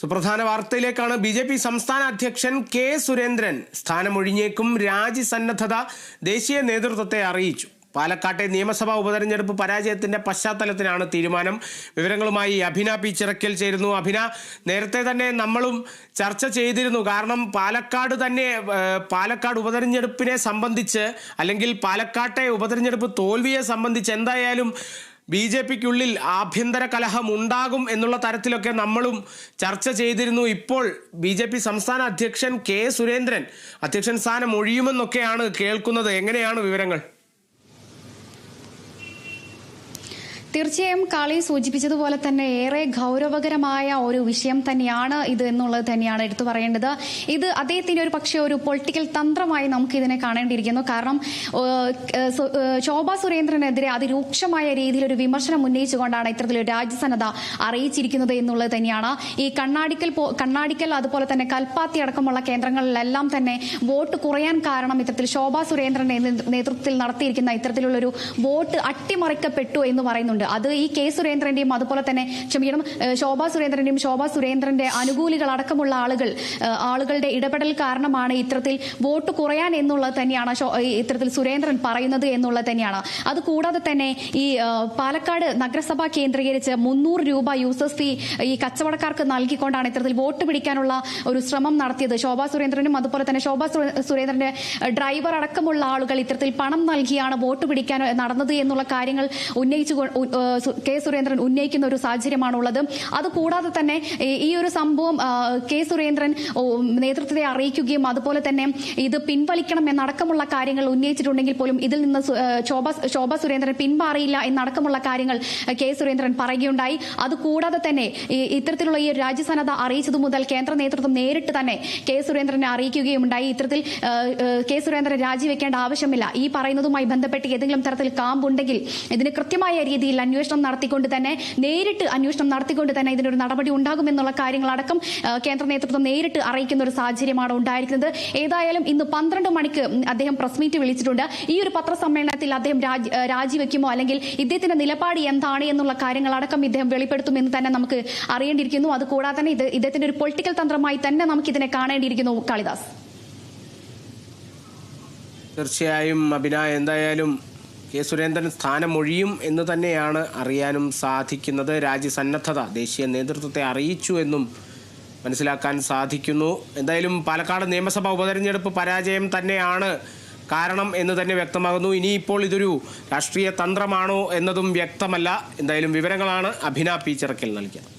സുപ്രധാന വാർത്തയിലേക്കാണ് B J P സംസ്ഥാന അധ്യക്ഷൻ കെ സുരേന്ദ്രൻ സ്ഥാനമൊഴിഞ്ഞേക്കും രാജിസന്നദ്ധത ദേശീയ നേതൃത്വത്തെ അറിയിച്ചു. പാലക്കാട്ടെ നിയമസഭാ ഉപതെരഞ്ഞെടുപ്പ് പരാജയത്തിന്റെ പശ്ചാത്തലത്തിലാണ് തീരുമാനം. വിവരങ്ങളുമായി അഭിന പി ചിറക്കൽ ചേരുന്നു. അഭിന നേരത്തെ തന്നെ നമ്മളും ചർച്ച ചെയ്തിരുന്നു. കാരണം പാലക്കാട് തന്നെ പാലക്കാട് ഉപതെരഞ്ഞെടുപ്പിനെ സംബന്ധിച്ച് അല്ലെങ്കിൽ പാലക്കാട്ടെ ഉപതെരഞ്ഞെടുപ്പ് തോൽവിയെ സംബന്ധിച്ച് എന്തായാലും ബി ജെ പിക്കുള്ളിൽ ആഭ്യന്തര കലഹം ഉണ്ടാകും എന്നുള്ള തരത്തിലൊക്കെ നമ്മളും ചർച്ച ചെയ്തിരുന്നു. ഇപ്പോൾ ബി ജെ പി സംസ്ഥാന അധ്യക്ഷൻ കെ സുരേന്ദ്രൻ അധ്യക്ഷൻ സ്ഥാനം ഒഴിയുമെന്നൊക്കെയാണ് കേൾക്കുന്നത്. എങ്ങനെയാണ് വിവരങ്ങൾ? തീർച്ചയായും കാളി സൂചിപ്പിച്ചതുപോലെ തന്നെ ഏറെ ഗൗരവകരമായ ഒരു വിഷയം തന്നെയാണ് ഇത് എന്നുള്ളത് തന്നെയാണ് എടുത്തു പറയേണ്ടത്. ഇത് അദ്ദേഹത്തിന്റെ ഒരു പക്ഷേ ഒരു പൊളിറ്റിക്കൽ തന്ത്രമായി നമുക്ക് ഇതിനെ കാണേണ്ടിയിരിക്കുന്നു. കാരണം ശോഭാ സുരേന്ദ്രനെതിരെ അതിരൂക്ഷമായ രീതിയിൽ ഒരു വിമർശനം ഉന്നയിച്ചുകൊണ്ടാണ് ഇത്തരത്തിലൊരു രാജ്യസന്നദ്ധ അറിയിച്ചിരിക്കുന്നത് എന്നുള്ളത് തന്നെയാണ്. ഈ കണ്ണാടിക്കൽ കണ്ണാടിക്കൽ അതുപോലെ തന്നെ കൽപ്പാത്തി അടക്കമുള്ള കേന്ദ്രങ്ങളിലെല്ലാം തന്നെ വോട്ട് കുറയാൻ കാരണം ഇത്തരത്തിൽ ശോഭാ സുരേന്ദ്രന്റെ നേതൃത്വത്തിൽ നടത്തിയിരിക്കുന്ന ഇത്തരത്തിലുള്ളൊരു വോട്ട് അട്ടിമറിക്കപ്പെട്ടു എന്ന് പറയുന്നുണ്ട്. അത് ഈ കെ സുരേന്ദ്രന്റെയും അതുപോലെ തന്നെ ക്ഷമിക്കണം ശോഭാ സുരേന്ദ്രന്റെയും ശോഭാ സുരേന്ദ്രന്റെ അനുകൂലികൾ അടക്കമുള്ള ആളുകൾ ആളുകളുടെ ഇടപെടൽ കാരണമാണ് ഇത്തരത്തിൽ വോട്ട് കുറയാൻ എന്നുള്ളത് തന്നെയാണ് ഇത്തരത്തിൽ സുരേന്ദ്രൻ പറയുന്നത് എന്നുള്ളത് തന്നെയാണ്. അത് കൂടാതെ തന്നെ ഈ പാലക്കാട് നഗരസഭ കേന്ദ്രീകരിച്ച് മുന്നൂറ് രൂപ യൂസേഴ്സ് ഫീ ഈ കച്ചവടക്കാർക്ക് നൽകിക്കൊണ്ടാണ് ഇത്തരത്തിൽ വോട്ട് പിടിക്കാനുള്ള ഒരു ശ്രമം നടത്തിയത്. ശോഭാ സുരേന്ദ്രനും അതുപോലെ തന്നെ ശോഭാ സുരേന്ദ്രന്റെ ഡ്രൈവർ അടക്കമുള്ള ആളുകൾ ഇത്തരത്തിൽ പണം നൽകിയാണ് വോട്ട് പിടിക്കാൻ നടന്നത് എന്നുള്ള കാര്യങ്ങൾ ഉന്നയിച്ചു കൊ- സുരേന്ദ്രൻ ഉന്നയിക്കുന്ന ഒരു സാഹചര്യമാണുള്ളത്. അതുകൂടാതെ തന്നെ ഈ- ഒരു സംഭവം കെ സുരേന്ദ്രൻ നേതൃത്വത്തെ അറിയിക്കുകയും അതുപോലെ തന്നെ ഇത് പിൻവലിക്കണം എന്നടക്കമുള്ള കാര്യങ്ങൾ ഉന്നയിച്ചിട്ടുണ്ടെങ്കിൽ പോലും ഇതിൽ നിന്ന് ശോഭ ശോഭ സുരേന്ദ്രൻ പിന്മാറിയില്ല എന്നടക്കമുള്ള കാര്യങ്ങൾ കെ സുരേന്ദ്രൻ പറയുകയുണ്ടായി. അതുകൂടാതെ തന്നെ ഇത്തരത്തിലുള്ള ഈ രാജ്യസന്നദ്ധ അറിയിച്ചതു മുതൽ കേന്ദ്ര നേതൃത്വം നേരിട്ട് തന്നെ കെ സുരേന്ദ്രനെ അറിയിക്കുകയുണ്ടായി ഇത്തരത്തിൽ ഏഹ്, ഏഹ്, കെ സുരേന്ദ്രൻ രാജിവെക്കേണ്ട ആവശ്യമില്ല. ഈ പറയുന്നതുമായി ബന്ധപ്പെട്ട് ഏതെങ്കിലും തരത്തിൽ കാമ്പുണ്ടെങ്കിൽ ഇതിന് കൃത്യമായ രീതിയിൽ അന്വേഷണം നടത്തിക്കൊണ്ട് തന്നെ നേരിട്ട് അന്വേഷണം നടത്തിക്കൊണ്ട് തന്നെ ഇതിനൊരു നടപടി ഉണ്ടാകുമെന്നുള്ള കാര്യങ്ങളടക്കം കേന്ദ്ര നേതൃത്വം നേരിട്ട് അറിയിക്കുന്ന ഒരു സാഹചര്യമാണ് ഉണ്ടായിരിക്കുന്നത്. ഏതായാലും ഇന്ന് പന്ത്രണ്ട് മണിക്ക് അദ്ദേഹം പ്രസ് മീറ്റ് വിളിച്ചിട്ടുണ്ട്. ഈ ഒരു പത്രസമ്മേളനത്തിൽ അദ്ദേഹം രാജിവെക്കുമോ അല്ലെങ്കിൽ ഇദ്ദേഹത്തിന്റെ നിലപാട് എന്താണ് എന്നുള്ള കാര്യങ്ങളടക്കം ഇദ്ദേഹം വെളിപ്പെടുത്തുമെന്ന് തന്നെ നമുക്ക് അറിയേണ്ടിയിരിക്കുന്നു. അതുകൂടാതെ തന്നെ ഇത് ഇദ്ദേഹത്തിന്റെ ഒരു പൊളിറ്റിക്കൽ തന്ത്രമായി തന്നെ നമുക്ക് ഇതിനെ കാണേണ്ടിയിരിക്കുന്നു കാളിദാസ്. തീർച്ചയായും അഭിന എന്തായാലും കെ സുരേന്ദ്രൻ സ്ഥാനമൊഴിയും എന്ന് തന്നെയാണ് അറിയാനും സാധിക്കുന്നത്. രാജ്യസന്നദ്ധത ദേശീയ നേതൃത്വത്തെ അറിയിച്ചു എന്നും മനസ്സിലാക്കാൻ സാധിക്കുന്നു. എന്തായാലും പാലക്കാട് നിയമസഭാ ഉപതെരഞ്ഞെടുപ്പ് പരാജയം തന്നെയാണ് കാരണം എന്ന് തന്നെ വ്യക്തമാകുന്നു. ഇനിയിപ്പോൾ ഇതൊരു രാഷ്ട്രീയ തന്ത്രമാണോ എന്നതും വ്യക്തമല്ല. എന്തായാലും വിവരങ്ങളാണ് അഭിന പി ചിറക്കൽ നൽകിയത്.